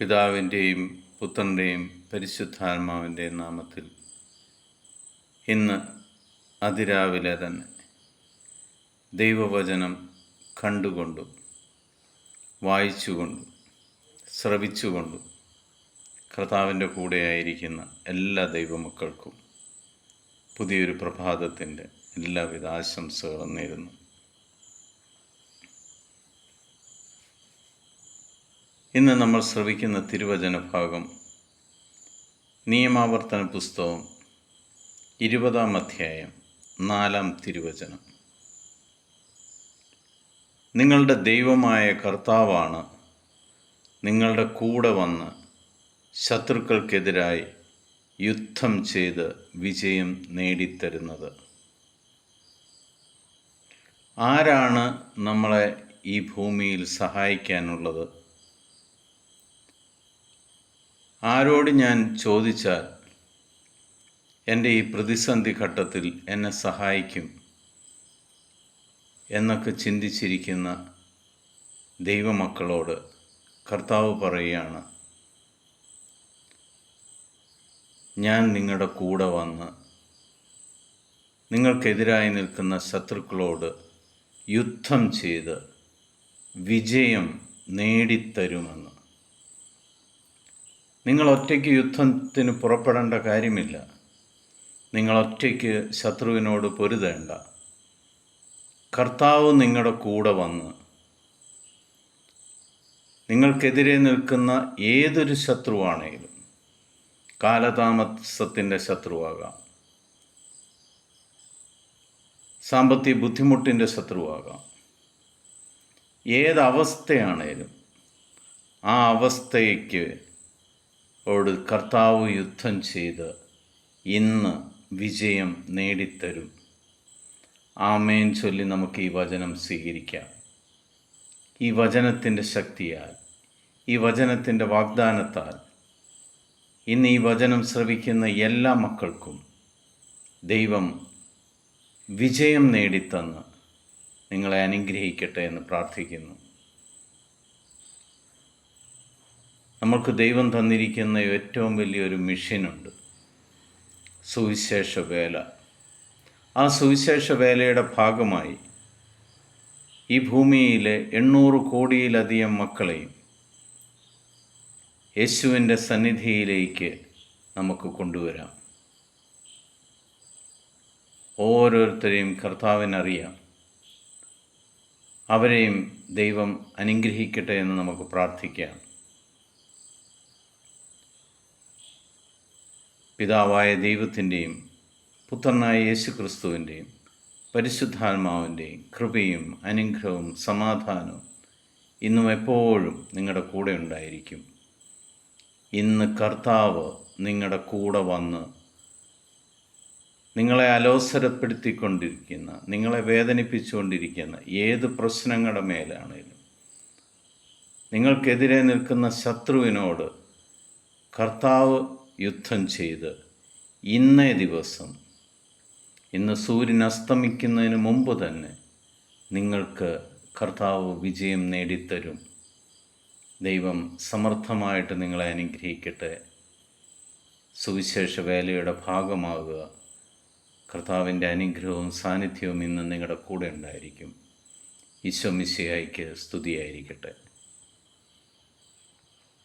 പിതാവിന്റെയും പുത്രന്റെയും പരിശുദ്ധാത്മാവിന്റെയും നാമത്തിൽ ഇന്ന് അതിരാവിലെ തന്നെ ദൈവവചനം കണ്ടുകൊണ്ടും വായിച്ചുകൊണ്ടും ശ്രവിച്ചുകൊണ്ടും കർത്താവിന്റെ കൂടെയായിരിക്കുന്ന എല്ലാ ദൈവമക്കൾക്കും പുതിയൊരു പ്രഭാതത്തിന്റെ എല്ലാവിധ ആശംസകളും നേരുന്നു. ഇന്ന് നമ്മൾ ശ്രവിക്കുന്ന തിരുവചന ഭാഗം നിയമാവർത്തന പുസ്തകം ഇരുപതാം അധ്യായം നാലാം തിരുവചനം. നിങ്ങളുടെ ദൈവമായ കർത്താവാണ് നിങ്ങളുടെ കൂടെ വന്ന് ശത്രുക്കൾക്കെതിരായി യുദ്ധം ചെയ്ത് വിജയം നേടിത്തരുന്നത്. ആരാണ് നമ്മളെ ഈ ഭൂമിയിൽ സഹായിക്കാനുള്ളത്? ആരോട് ഞാൻ ചോദിച്ചാൽ എന്റെ ഈ പ്രതിസന്ധി ഘട്ടത്തിൽ എന്നെ സഹായിക്കും എന്നൊക്കെ ചിന്തിച്ചിരിക്കുന്ന ദൈവമക്കളോട് കർത്താവ് പറയുകയാണ് ഞാൻ നിങ്ങളുടെ കൂടെ വന്ന് നിങ്ങൾക്കെതിരായി നിൽക്കുന്ന ശത്രുക്കളോട് യുദ്ധം ചെയ്ത് വിജയം നേടിത്തരുമെന്ന്. നിങ്ങൾ ഒറ്റയ്ക്ക് യുദ്ധത്തിന് പുറപ്പെടേണ്ട കാര്യമില്ല. നിങ്ങൾ ഒറ്റയ്ക്ക് ശത്രുവിനോട് പൊരുതേണ്ട. കർത്താവ് നിങ്ങളുടെ കൂടെ വന്ന് നിങ്ങൾക്കെതിരെ നിൽക്കുന്ന ഏതൊരു ശത്രുവാണെങ്കിലും കാലതാമസത്തിന്റെ ശത്രുവാകാം. സാമ്പത്തിക ബുദ്ധിമുട്ടിന്റെ ശത്രുവാകാം. ഏതവസ്ഥയാണേലും ആ അവസ്ഥയ്ക്ക് ഓട് കർത്താവ് യുദ്ധം ചെയ്ത് ഇന്ന് വിജയം നേടിത്തരും. ആമേൻ ചൊല്ലി നമുക്ക് ഈ വചനം സ്വീകരിക്കാം. ഈ വചനത്തിന്റെ ശക്തിയാൽ ഈ വചനത്തിന്റെ വാഗ്ദാനത്താൽ ഇന്ന് ഈ വചനം ശ്രവിക്കുന്ന എല്ലാ മക്കൾക്കും ദൈവം വിജയം നേടിത്തന്ന് നിങ്ങളെ അനുഗ്രഹിക്കട്ടെ എന്ന് പ്രാർത്ഥിക്കുന്നു. നമ്മൾക്ക് ദൈവം തന്നിരിക്കുന്ന ഏറ്റവും വലിയൊരു മിഷനുണ്ട്. സുവിശേഷ വേല ആ സുവിശേഷ വേലയുടെ ഭാഗമായി ഈ ഭൂമിയിലെ എണ്ണൂറ് കോടിയിലധികം മക്കളെയും യേശുവിന്റെ സന്നിധിയിലേക്ക് നമുക്ക് കൊണ്ടുവരാം. ഓരോരുത്തരെയും കർത്താവിനറിയാം. അവരെയും ദൈവം അനുഗ്രഹിക്കട്ടെ എന്ന് നമുക്ക് പ്രാർത്ഥിക്കാം. പിതാവായ ദൈവത്തിന്റെയും പുത്രനായ യേശു ക്രിസ്തുവിന്റെയും പരിശുദ്ധാത്മാവിന്റെയും കൃപയും അനുഗ്രഹവും സമാധാനവും ഇന്നും എപ്പോഴും നിങ്ങളുടെ കൂടെ ഉണ്ടായിരിക്കും. ഇന്ന് കർത്താവ് നിങ്ങളുടെ കൂടെ വന്ന് നിങ്ങളെ അലോസരപ്പെടുത്തിക്കൊണ്ടിരിക്കുന്ന നിങ്ങളെ വേദനിപ്പിച്ചുകൊണ്ടിരിക്കുന്ന ഏത് പ്രശ്നങ്ങളുടെ മേലാണേലും നിങ്ങൾക്കെതിരെ നിൽക്കുന്ന ശത്രുവിനോട് കർത്താവ് യുദ്ധം ചെയ്ത് ഇന്നേ ദിവസം ഇന്ന് സൂര്യൻ അസ്തമിക്കുന്നതിന് മുമ്പ് തന്നെ നിങ്ങൾക്ക് കർത്താവ് വിജയം നേടിത്തരും. ദൈവം സമർത്ഥമായിട്ട് നിങ്ങളെ അനുഗ്രഹിക്കട്ടെ. സുവിശേഷ വേലയുടെ ഭാഗമാകുക. കർത്താവിന്റെ അനുഗ്രഹവും സാന്നിധ്യവും ഇന്ന് നിങ്ങളുടെ കൂടെ ഉണ്ടായിരിക്കും. ഈശോ മിശിഹായ്ക്ക് സ്തുതിയായിരിക്കട്ടെ.